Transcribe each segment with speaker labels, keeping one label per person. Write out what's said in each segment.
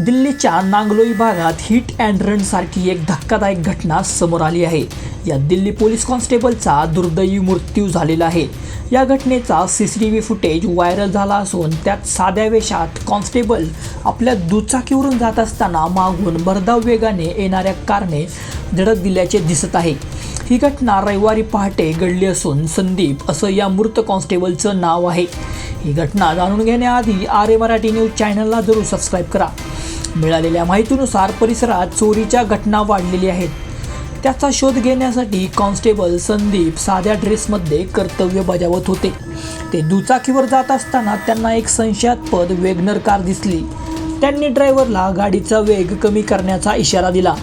Speaker 1: दिल्लीच्या नांगलोई भागात hit and run सारखी एक धक्कादायक घटना समोर आली आहे. या दिल्ली पोलीस कॉन्स्टेबलचा दुर्दैवी मृत्यू झालेला आहे. या घटनेचा C C T V footage viral झाला असून त्यात साध्या वेशात कॉन्स्टेबल आपल्या दुचाकीवरून जात असताना मागून भरधाव वेगाने येणाऱ्या कारने धडक दिल्याचे दिसत आहे. ही घटना रविवारी पहाटे घडली असून संदीप असं या मृत कॉन्स्टेबलचं नाव आहे. ही घटना जाणून घेण्याआधी आर ए मराठी न्यूज चॅनलला जरूर सबस्क्राईब करा. मिळालेल्या माहितीनुसार परिसरात चोरीच्या घटना वाढलेल्या आहेत. त्याचा शोध घेण्यासाठी कॉन्स्टेबल संदीप साध्या ड्रेसमध्ये कर्तव्य बजावत होते. ते दुचाकीवर जात असताना त्यांना एक संशयास्पद वेगनर कार दिसली. त्यांनी ड्रायव्हरला गाडीचा वेग कमी करण्याचा इशारा दिला.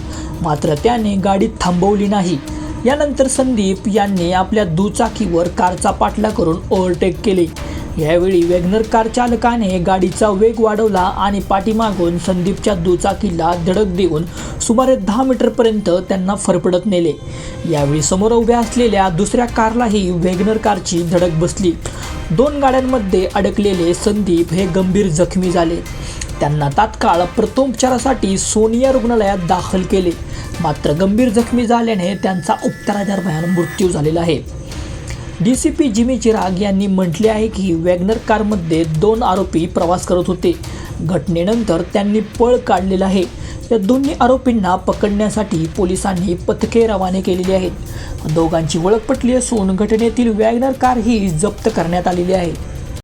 Speaker 1: मात्र त्याने गाडी थांबवली नाही. यानंतर संदीप यांनी आपल्या दुचाकीवर कारचा पाठला करून ओव्हरटेक केले. यावेळी वेगनर कार चालकाने गाडीचा वेग वाढवला आणि पाठीमागून संदीपच्या दुचाकीला धडक देऊन सुमारे दहा मीटरपर्यंत त्यांना फरफडत नेले. यावेळी समोर उभ्या असलेल्या दुसऱ्या कारलाही वेगनर कारची धडक बसली. दोन गाड्यांमध्ये अडकलेले संदीप हे गंभीर जखमी झाले. त्यांना तात्काळ प्रथमोपचारासाठी सोनिया रुग्णालयात दाखल केले. मात्र गंभीर जखमी झाल्याने त्यांचा उपचारादरम्यान मृत्यू झालेला आहे. D C P Jimmy Chirag यांनी म्हटले आहे की वॅगनर कारमध्ये दोन आरोपी प्रवास करत होते. घटनेनंतर त्यांनी पळ काढलेला आहे. या दोन्ही आरोपींना पकडण्यासाठी पोलिसांनी पथके रवाने केलेली आहेत. दोघांची ओळख पटली असून घटनेतील वॅगनर कार ही जप्त करण्यात आलेली आहे.